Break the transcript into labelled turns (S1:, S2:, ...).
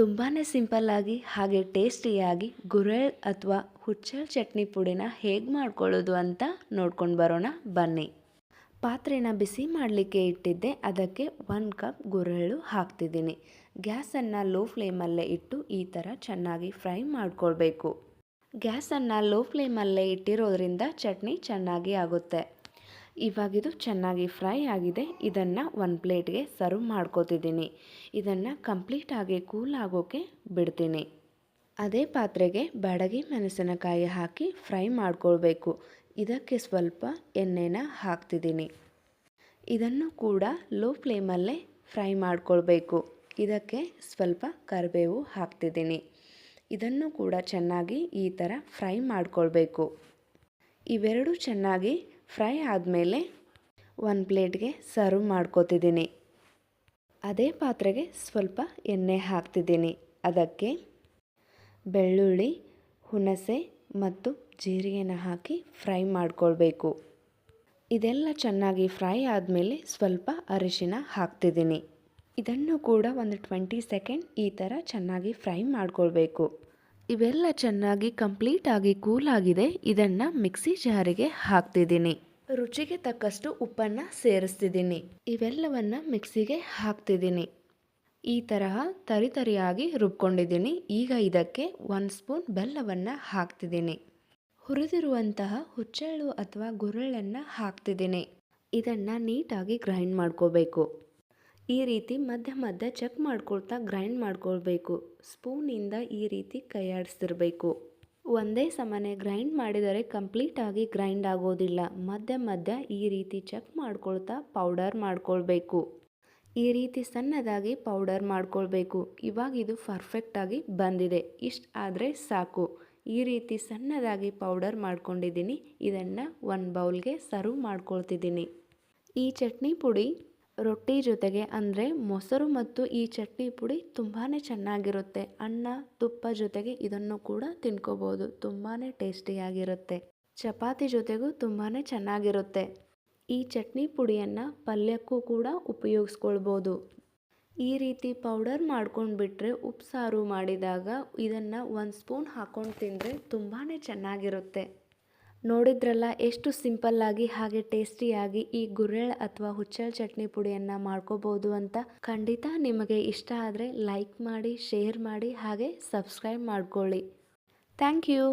S1: ತುಂಬಾ ಸಿಂಪಲ್ಲಾಗಿ ಹಾಗೆ ಟೇಸ್ಟಿಯಾಗಿ ಗುರೆಳ್ ಅಥವಾ ಹುಚ್ಚೆಳ್ ಚಟ್ನಿ ಪುಡಿನ ಹೇಗೆ ಮಾಡ್ಕೊಳ್ಳೋದು ಅಂತ ನೋಡ್ಕೊಂಡು ಬರೋಣ, ಬನ್ನಿ. ಪಾತ್ರೆನ ಬಿಸಿ ಮಾಡಲಿಕ್ಕೆ ಇಟ್ಟಿದ್ದೆ, ಅದಕ್ಕೆ ಒಂದು ಕಪ್ ಗುರೆಳ್ಳು ಹಾಕ್ತಿದ್ದೀನಿ. ಗ್ಯಾಸನ್ನು ಲೋ ಫ್ಲೇಮಲ್ಲೇ ಇಟ್ಟು ಈ ಥರ ಚೆನ್ನಾಗಿ ಫ್ರೈ ಮಾಡ್ಕೊಳ್ಬೇಕು. ಗ್ಯಾಸನ್ನು ಲೋ ಫ್ಲೇಮಲ್ಲೇ ಇಟ್ಟಿರೋದ್ರಿಂದ ಚಟ್ನಿ ಚೆನ್ನಾಗಿ ಆಗುತ್ತೆ. ಇವಾಗಿದು ಚೆನ್ನಾಗಿ ಫ್ರೈ ಆಗಿದೆ. ಇದನ್ನು ಒಂದು ಪ್ಲೇಟ್ಗೆ ಸರ್ವ್ ಮಾಡ್ಕೋತಿದ್ದೀನಿ. ಇದನ್ನು ಕಂಪ್ಲೀಟಾಗಿ ಕೂಲ್ ಆಗೋಕ್ಕೆ ಬಿಡ್ತೀನಿ. ಅದೇ ಪಾತ್ರೆಗೆ ಬಡಗಿ ಮೆಣಸಿನಕಾಯಿ ಹಾಕಿ ಫ್ರೈ ಮಾಡ್ಕೊಳ್ಬೇಕು. ಇದಕ್ಕೆ ಸ್ವಲ್ಪ ಎಣ್ಣೆನ ಹಾಕ್ತಿದ್ದೀನಿ. ಇದನ್ನು ಕೂಡ ಲೋ ಫ್ಲೇಮಲ್ಲೇ ಫ್ರೈ ಮಾಡ್ಕೊಳ್ಬೇಕು. ಇದಕ್ಕೆ ಸ್ವಲ್ಪ ಕರಿಬೇವು ಹಾಕ್ತಿದ್ದೀನಿ. ಇದನ್ನು ಕೂಡ ಚೆನ್ನಾಗಿ ಈ ಥರ ಫ್ರೈ ಮಾಡ್ಕೊಳ್ಬೇಕು. ಇವೆರಡು ಚೆನ್ನಾಗಿ ಫ್ರೈ ಆದಮೇಲೆ ಒಂದು ಪ್ಲೇಟ್ಗೆ ಸರ್ವ್ ಮಾಡ್ಕೋತಿದ್ದೀನಿ. ಅದೇ ಪಾತ್ರೆಗೆ ಸ್ವಲ್ಪ ಎಣ್ಣೆ ಹಾಕ್ತಿದ್ದೀನಿ. ಅದಕ್ಕೆ ಬೆಳ್ಳುಳ್ಳಿ, ಹುಣಸೆ ಮತ್ತು ಜೀರಿಗೆನ ಹಾಕಿ ಫ್ರೈ ಮಾಡ್ಕೊಳ್ಬೇಕು. ಇದೆಲ್ಲ ಚೆನ್ನಾಗಿ ಫ್ರೈ ಆದಮೇಲೆ ಸ್ವಲ್ಪ ಅರಿಶಿನ ಹಾಕ್ತಿದ್ದೀನಿ. ಇದನ್ನು ಕೂಡ ಒಂದು ಟ್ವೆಂಟಿ ಸೆಕೆಂಡ್ ಈ ಥರ ಚೆನ್ನಾಗಿ ಫ್ರೈ ಮಾಡ್ಕೊಳ್ಬೇಕು. ಇವೆಲ್ಲ ಚೆನ್ನಾಗಿ ಕಂಪ್ಲೀಟಾಗಿ ಕೂಲ್ ಆಗಿದೆ. ಇದನ್ನು ಮಿಕ್ಸಿ ಜಾರಿಗೆ ಹಾಕ್ತಿದ್ದೀನಿ. ರುಚಿಗೆ ತಕ್ಕಷ್ಟು ಉಪ್ಪನ್ನು ಸೇರಿಸ್ತಿದ್ದೀನಿ. ಇವೆಲ್ಲವನ್ನು ಮಿಕ್ಸಿಗೆ ಹಾಕ್ತಿದ್ದೀನಿ. ಈ ತರಹ ತರಿತರಿಯಾಗಿ ರುಬ್ಕೊಂಡಿದ್ದೀನಿ. ಈಗ ಇದಕ್ಕೆ ಒಂದು ಸ್ಪೂನ್ ಬೆಲ್ಲವನ್ನು ಹಾಕ್ತಿದ್ದೀನಿ. ಹುರಿದಿರುವಂತಹ ಹುಚ್ಚೆಳ್ಳು ಅಥವಾ ಗುರೆಳ್ಳನ್ನು ಹಾಕ್ತಿದ್ದೀನಿ. ಇದನ್ನು ನೀಟಾಗಿ ಗ್ರೈಂಡ್ ಮಾಡ್ಕೋಬೇಕು. ಈ ರೀತಿ ಮಧ್ಯ ಮಧ್ಯ ಚೆಕ್ ಮಾಡ್ಕೊಳ್ತಾ ಗ್ರೈಂಡ್ ಮಾಡ್ಕೊಳ್ಬೇಕು. ಸ್ಪೂನಿಂದ ಈ ರೀತಿ ಕೈಯಾಡಿಸ್ತಿರ್ಬೇಕು. ಒಂದೇ ಸಮನೆ ಗ್ರೈಂಡ್ ಮಾಡಿದರೆ ಕಂಪ್ಲೀಟಾಗಿ ಗ್ರೈಂಡ್ ಆಗೋದಿಲ್ಲ. ಮಧ್ಯ ಮಧ್ಯ ಈ ರೀತಿ ಚೆಕ್ ಮಾಡ್ಕೊಳ್ತಾ ಪೌಡರ್ ಮಾಡ್ಕೊಳ್ಬೇಕು. ಈ ರೀತಿ ಸಣ್ಣದಾಗಿ ಪೌಡರ್ ಮಾಡ್ಕೊಳ್ಬೇಕು. ಇವಾಗ ಇದು ಪರ್ಫೆಕ್ಟಾಗಿ ಬಂದಿದೆ. ಇಷ್ಟು ಆದರೆ ಸಾಕು. ಈ ರೀತಿ ಸಣ್ಣದಾಗಿ ಪೌಡರ್ ಮಾಡ್ಕೊಂಡಿದ್ದೀನಿ. ಇದನ್ನು ಒಂದು ಬೌಲ್ಗೆ ಸರ್ವ್ ಮಾಡ್ಕೊಳ್ತಿದ್ದೀನಿ. ಈ ಚಟ್ನಿ ಪುಡಿ ರೊಟ್ಟಿ ಜೊತೆಗೆ ಅಂದರೆ ಮೊಸರು ಮತ್ತು ಈ ಚಟ್ನಿ ಪುಡಿ ತುಂಬಾ ಚೆನ್ನಾಗಿರುತ್ತೆ. ಅನ್ನ, ತುಪ್ಪ ಜೊತೆಗೆ ಇದನ್ನು ಕೂಡ ತಿನ್ಕೋಬೋದು. ತುಂಬಾ ಟೇಸ್ಟಿಯಾಗಿರುತ್ತೆ. ಚಪಾತಿ ಜೊತೆಗೂ ತುಂಬಾ ಚೆನ್ನಾಗಿರುತ್ತೆ. ಈ ಚಟ್ನಿ ಪುಡಿಯನ್ನು ಪಲ್ಯಕ್ಕೂ ಕೂಡ ಉಪಯೋಗಿಸ್ಕೊಳ್ಬೋದು. ಈ ರೀತಿ ಪೌಡರ್ ಮಾಡ್ಕೊಂಡು ಬಿಟ್ಟರೆ ಉಪ್ಸಾರು ಮಾಡಿದಾಗ ಇದನ್ನು ಒಂದು ಸ್ಪೂನ್ ಹಾಕ್ಕೊಂಡು ತಿಂದರೆ ತುಂಬಾ ಚೆನ್ನಾಗಿರುತ್ತೆ. ನೋಡಿದ್ರಲ್ಲ ಎಷ್ಟು ಸಿಂಪಲ್ಲಾಗಿ ಹಾಗೆ ಟೇಸ್ಟಿಯಾಗಿ ಈ ಗುರೆಳ್ ಅಥವಾ ಹುಚ್ಚಲ್ ಚಟ್ನಿ ಪುಡಿಯನ್ನು ಮಾಡ್ಕೋಬೋದು ಅಂತ ಖಂಡಿತ ನಿಮಗೆ ಇಷ್ಟ ಆದರೆ ಲೈಕ್ ಮಾಡಿ ಶೇರ್ ಮಾಡಿ ಹಾಗೆ ಸಬ್ಸ್ಕ್ರೈಬ್ ಮಾಡ್ಕೊಳ್ಳಿ. Thank you